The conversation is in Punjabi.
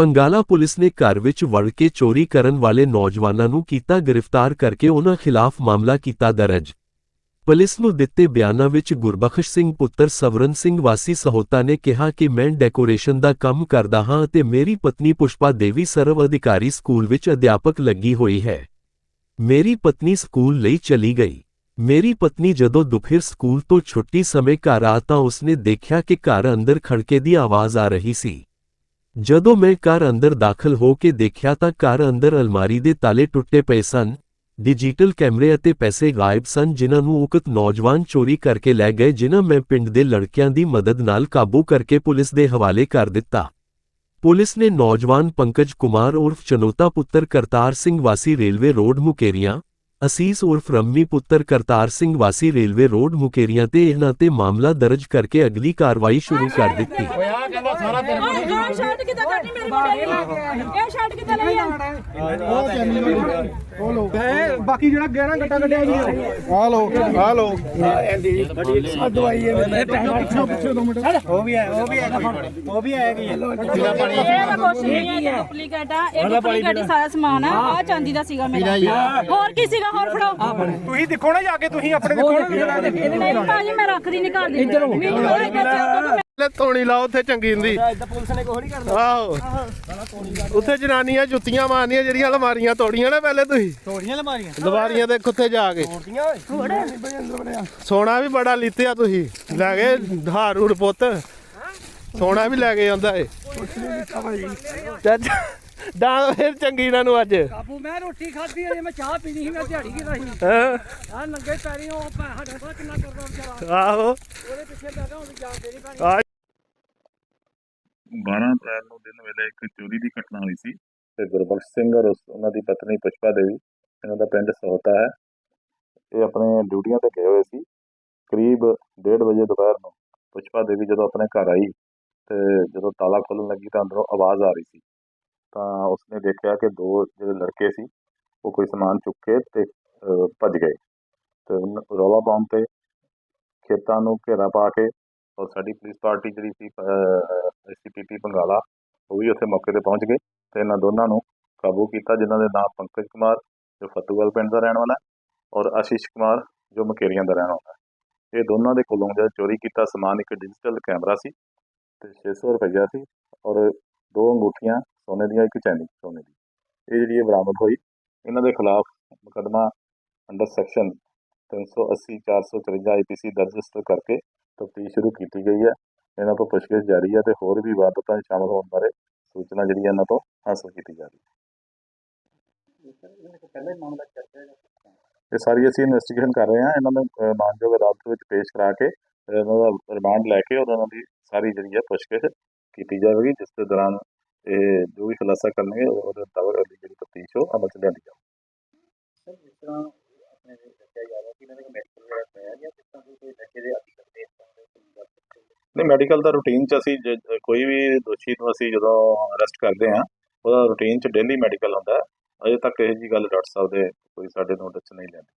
ਪੰਗਾਲਾ ਪੁਲਿਸ ਨੇ ਘਰ ਵਿੱਚ ਵੜ ਕੇ ਚੋਰੀ ਕਰਨ ਵਾਲੇ ਨੌਜਵਾਨਾਂ ਨੂੰ ਕੀਤਾ ਗ੍ਰਿਫਤਾਰ ਕਰਕੇ ਉਨ੍ਹਾਂ ਖਿਲਾਫ ਮਾਮਲਾ ਕੀਤਾ ਦਰਜ। ਪੁਲਿਸ ਨੂੰ ਦਿੱਤੇ ਬਿਆਨਾਂ ਵਿੱਚ ਗੁਰਬਖਸ਼ ਸਿੰਘ ਪੁੱਤਰ ਸਵਰਨ ਸਿੰਘ ਵਾਸੀ ਸਹੋਤਾ ਨੇ ਕਿਹਾ ਕਿ ਮੈਂ ਡੈਕੋਰੇਸ਼ਨ ਦਾ ਕੰਮ ਕਰਦਾ ਹਾਂ ਅਤੇ ਮੇਰੀ ਪਤਨੀ ਪੁਸ਼ਪਾ ਦੇਵੀ ਸਰਵ ਅਧਿਕਾਰੀ ਸਕੂਲ ਵਿੱਚ ਅਧਿਆਪਕ ਲੱਗੀ ਹੋਈ ਹੈ। ਮੇਰੀ ਪਤਨੀ ਸਕੂਲ ਲਈ ਚਲੀ ਗਈ। ਮੇਰੀ ਪਤਨੀ ਜਦੋਂ ਦੁਪਹਿਰ ਸਕੂਲ ਤੋਂ ਛੁੱਟੀ ਸਮੇਂ ਘਰ ਆ ਤਾਂ ਉਸਨੇ ਦੇਖਿਆ ਕਿ ਘਰ ਅੰਦਰ ਖੜਕੇ ਦੀ ਆਵਾਜ਼ ਆ ਰਹੀ ਸੀ। ਜਦੋਂ ਮੈਂ ਘਰ ਅੰਦਰ ਦਾਖਲ ਹੋ ਕੇ ਦੇਖਿਆ ਤਾਂ ਘਰ ਅੰਦਰ ਅਲਮਾਰੀ ਦੇ ਤਾਲੇ ਟੁੱਟੇ ਪਏ ਸਨ ਡਿਜੀਟਲ ਕੈਮਰੇ ਅਤੇ ਪੈਸੇ ਗਾਇਬ ਸਨ ਜਿਨ੍ਹਾਂ ਨੂੰ ਉਕਤ ਨੌਜਵਾਨ ਚੋਰੀ ਕਰਕੇ ਲੈ ਗਏ ਜਿਨ੍ਹਾਂ ਮੈਂ ਪਿੰਡ ਦੇ ਲੜਕਿਆਂ ਦੀ ਮਦਦ ਨਾਲ ਕਾਬੂ ਕਰਕੇ ਪੁਲਿਸ ਦੇ ਹਵਾਲੇ ਕਰ ਦਿੱਤਾ। ਪੁਲਿਸ ਨੇ ਨੌਜਵਾਨ ਪੰਕਜ ਕੁਮਾਰ ਉਰਫ ਚਨੋਤਾ ਪੁੱਤਰ ਕਰਤਾਰ ਸਿੰਘ ਵਾਸੀ ਰੇਲਵੇ ਰੋਡ ਮੁਕੇਰੀਆਂ ਅਸੀਸ ਉਰਫ ਰੰਮੀ ਪੁੱਤਰ ਕਰਤਾਰ ਸਿੰਘ ਵਾਸੀ ਰੇਲਵੇ ਰੋਡ ਮੁਕੇਰੀਆਂ ਤੇ ਇਹਨਾਂ ਤੇ ਮਾਮਲਾ ਦਰਜ ਕਰਕੇ ਅਗਲੀ ਕਾਰਵਾਈ ਸ਼ੁਰੂ ਕਰ ਦਿੱਤੀ। ਇਹ ਸ਼ਰਟ ਕਿੱਦਾਂ ਕੱਢੀ ਮੇਰੀ ਮੁੰਡੇ ਦੀ। ਇਹ ਸ਼ਰਟ ਕਿੱਦਾਂ ਲਈ ਆ ਹੈ। ਬਾਕੀ ਜਿਹੜਾ ਗਹਿਣਾ ਗੱਟਾ ਕੱਢਿਆ ਜੀ ਆ ਲੋ ਆ ਲੋ ਆ ਦਵਾਈ ਹੈ। ਪਿੱਛੇ ਪਿੱਛੇ ਦੋ ਮਿੰਟ। ਉਹ ਵੀ ਹੈ ਉਹ ਵੀ ਹੈ ਉਹ ਵੀ ਹੈ ਕਿ ਇਹ ਤਾਂ ਕੁਛ ਨਹੀਂ ਹੈ ਡੁਪਲੀਕੇਟ ਆ। ਇਹ ਡੁਪਲੀਕੇਟ ਹੀ ਸਾਰਾ ਸਮਾਨ ਆ। ਆ ਚਾਂਦੀ ਦਾ ਸੀਗਾ ਮੇਰਾ। ਹੋਰ ਕੀ ਸੀਗਾ? ਹੋਰ ਫੜਾਓ। ਤੁਸੀਂ ਦੇਖੋ ਨਾ ਜਾ ਕੇ ਤੁਸੀਂ ਆਪਣੇ ਦੇਖੋ ਨਾ। ਨਹੀਂ ਭਾਜੀ ਮੈਂ ਰੱਖਦੀ ਨਹੀਂ ਘਰ ਦੇ। ਇੱਧਰ ਮੈਨੂੰ ਇੱਧਰ ਲੈ ਤੋਣੀ ਲਾਓ ਉੱਥੇ ਚੰਗੀ ਹੁੰਦੀ। ਇਦਾਂ ਪੁਲਿਸ ਨੇ ਕੋਈ ਨਹੀਂ ਕਰਨਾ। ਆਹੋ। ਉੱਥੇ ਜਨਾਨੀਆਂ ਜੁੱਤੀਆਂ ਮਾਰਨੀਆਂ ਜਿਹੜੀਆਂ ਅਲਮਾਰੀਆਂ ਤੋੜੀਆਂ ਨਾ ਪਹਿਲੇ ਤੁਸੀਂ। ਤੋੜੀਆਂ ਲਮਾਰੀਆਂ ਦਵਾਰੀਆਂ ਦੇ ਕੁੱਥੇ ਜਾ ਕੇ। ਤੋੜੀਆਂ ਓਏ? ਸੋਨਾ ਵੀ ਬੜਾ ਲਿੱਤਿਆ ਤੁਸੀਂ। ਲੈ ਗਏ ਧਾਰੂੜ ਪੁੱਤ। ਸੋਨਾ ਵੀ ਲੈ ਕੇ ਜਾਂਦਾ ਏ। ਚਾਚਾ ਡਾਂ ਫਿਰ ਚੰਗੀ ਇਹਨਾਂ ਨੂੰ ਅੱਜ। ਬਾਪੂ ਮੈਂ ਰੋਟੀ ਖਾਧੀ ਅਜੇ ਮੈਂ ਚਾਹ ਪੀਣੀ ਸੀ ਮੈਂ ਦਿਹਾੜੀ ਕੀਤਾ ਸੀ। ਹੈਂ? ਆ ਨੰਗੇ ਪੈਰੀ ਉਹ ਸਾਡਾ ਕਿੰਨਾ ਕਰਦਾ ਵਿਚਾਰਾ। ਆਹੋ। ਉਹਦੇ ਪਿੱਛੇ ਮੈਂ ਕਿਹਾ ਹੁਣ ਜਾਣ ਦੇਣੀ ਪੈਣੀ। ਆ 12 ਅਪ੍ਰੈਲ ਨੂੰ ਦਿਨ ਵੇਲੇ ਇੱਕ ਚੋਰੀ ਦੀ ਘਟਨਾ ਹੋਈ ਸੀ। ਤੇ ਗੁਰਬਖਸ਼ ਸਿੰਘ ਔਰ ਉਸ- ਉਹਨਾਂ ਦੀ ਪਤਨੀ ਪੁਸ਼ਪਾ ਦੇਵੀ ਇਹਨਾਂ ਦਾ ਪਿੰਡ ਸਹੋਤਾ ਹੈ। ਇਹ ਆਪਣੇ ਡਿਊਟੀਆਂ ਤੇ ਗਏ ਹੋਏ ਸੀ। ਕਰੀਬ 1:30 ਵਜੇ ਦੁਪਹਿਰ ਨੂੰ ਪੁਸ਼ਪਾ ਦੇਵੀ ਜਦੋਂ ਆਪਣੇ ਘਰ ਆਈ ਤੇ ਜਦੋਂ ਤਾਲਾ ਖੋਲ੍ਹਣ ਲੱਗੀ ਤਾਂ ਅੰਦਰੋਂ ਆਵਾਜ਼ ਆ ਰਹੀ ਸੀ। ਤਾਂ ਉਸਨੇ ਦੇਖਿਆ ਕਿ ਦੋ ਜਿਹੜੇ ਲੜਕੇ ਸੀ ਉਹ ਕੋਈ ਸਮਾਨ ਚੁੱਕ ਕੇ ਤੇ ਅਹ, ਭੱਜ ਗਏ। ਤੇ ਉਨ- ਰੌਲਾ ਪਾਉਣ ਤੇ ਖੇਤਾਂ ਨੂੰ ਘੇਰਾ ਪਾ ਕੇ ਔਰ ਸਾਡੀ ਪੁਲਿਸ ਪਾਰਟੀ ਜਿਹੜੀ ਸੀ ਐਸਸੀਪੀਟੀ ਬੰਗਾਲਾ ਉਹ ਵੀ ਉੱਥੇ ਮੌਕੇ ਤੇ ਪਹੁੰਚ ਗਏ ਤੇ ਇਹਨਾਂ ਦੋਨਾਂ ਨੂੰ ਕਾਬੂ ਕੀਤਾ, ਜਿਨ੍ਹਾਂ ਦੇ ਨਾਮ ਪੰਕਜ ਕੁਮਾਰ, ਜੋ ਫਤੂਗਲ ਪਿੰਡ ਦਾ ਰਹਿਣ ਵਾਲਾ ਹੈ, ਔਰ ਆਸ਼ੀਸ਼ ਕੁਮਾਰ, ਜੋ ਮਕੇਰੀਆਂ ਦਾ ਰਹਿਣ ਵਾਲਾ ਹੈ। ਇਹ ਦੋਨਾਂ ਦੇ ਕੋਲੋਂ ਜਿਹੜਾ ਚੋਰੀ ਕੀਤਾ ਸਮਾਨ, ਇੱਕ ਡਿਜੀਟਲ ਕੈਮਰਾ ਸੀ ਤੇ 600 ਰੁਪਈਆ ਸੀ, ਔਰ ਦੋ ਅੰਗੂਠੀਆਂ, ਸੋਨੇ ਦੀਆਂ, ਇੱਕ ਚੈਨੀ, ਸੋਨੇ ਦੀ। ਇਹ ਜਿਹੜੀ ਇਹ ਬਰਾਮਦ ਹੋਈ, ਇਹਨਾਂ ਦੇ ਖਿਲਾਫ ਮੁਕੱਦਮਾ ਅੰਡਰ ਸੈਕਸ਼ਨ 380 454 ਆਈਪੀਸੀ ਦਰਜ ਰਜਿਸਟਰ ਕਰਕੇ ਤਫਤੀਸ਼ ਸ਼ੁਰੂ ਕੀਤੀ ਗਈ ਹੈ। ਇਹਨਾਂ ਤੋਂ ਪੁੱਛਗਿੱਛ ਜਾਰੀ ਹੈ ਤੇ ਹੋਰ ਵੀ ਵਾਰਦਾਤਾਂ 'ਚ ਸ਼ਾਮਲ ਹੋਣ ਬਾਰੇ ਸੂਚਨਾ ਜਿਹੜੀ ਇਹਨਾਂ ਤੋਂ ਹਾਸਲ ਕੀਤੀ ਜਾ ਰਹੀ ਹੈ। ਇਹ ਸਾਰੀ ਅਸੀਂ ਇਨਵੈਸਟੀਗੇਸ਼ਨ ਕਰ ਰਹੇ ਹਾਂ। ਇਹਨਾਂ ਨੂੰ ਮਾਨਯੋਗ ਅਦਾਲਤ ਵਿੱਚ ਪੇਸ਼ ਕਰਾ ਕੇ ਇਹਨਾਂ ਦਾ ਰਿਮਾਂਡ ਲੈ ਕੇ ਔਰ ਦੀ ਸਾਰੀ ਜਿਹੜੀ ਹੈ ਪੁੱਛਗਿੱਛ ਕੀਤੀ ਜਾਵੇਗੀ, ਜਿਸ ਦੇ ਦੌਰਾਨ ਇਹ ਜੋ ਵੀ ਖੁਲਾਸਾ ਕਰਨਗੇ ਉਹਦੇ ਮੁਤਾਬਕ ਅਗਲੀ ਜਿਹੜੀ ਤਫਤੀਸ਼ ਉਹ ਅਮਲ 'ਚ ਲਿਆਂਦੀ ਜਾਵੇਗੀ ਸਰ, ਜਿਸ ਤਰ੍ਹਾਂ ਆਪਣੇ ਦੱਸਿਆ ਜਾ ਰਿਹਾ ਕਿ ਇਹਨਾਂ ਦੇ ਮੈਡੀਕਲ ਵਗੈਰਾ ਕਰਾਇਆ ਜਾਂ ਕਿਸ ਤਰ੍ਹਾਂ ਕੋਈ ਨਸ਼ੇ ਦੇ ਆਦੀ ਕਰਦੇ ਇਸ ਤਰ੍ਹਾਂ ਦੇ ਕੋਈ ਗੱਲ ਨਹੀਂ ਮੈਡੀਕਲ ਦਾ ਰੂਟੀਨ ਚ ਅਸੀਂ ਜ- ਕੋਈ ਵੀ ਦੋਸ਼ੀ ਨੂੰ ਅਸੀਂ ਜਦੋਂ ਅਰੈਸਟ ਕਰਦੇ ਹਾਂ, ਉਹਦਾ ਰੂਟੀਨ ਚ ਡੇਲੀ ਮੈਡੀਕਲ ਹੁੰਦਾ ਹੈ। ਅਜੇ ਤੱਕ ਇਹੋ ਜੀ ਗੱਲ ਡਾਕਟਰ ਸਾਹਿਬ ਦੇ ਕੋਈ ਸਾਡੇ ਨੋਟਿਸ ਚ ਨਹੀਂ ਲੈਂਦੇ।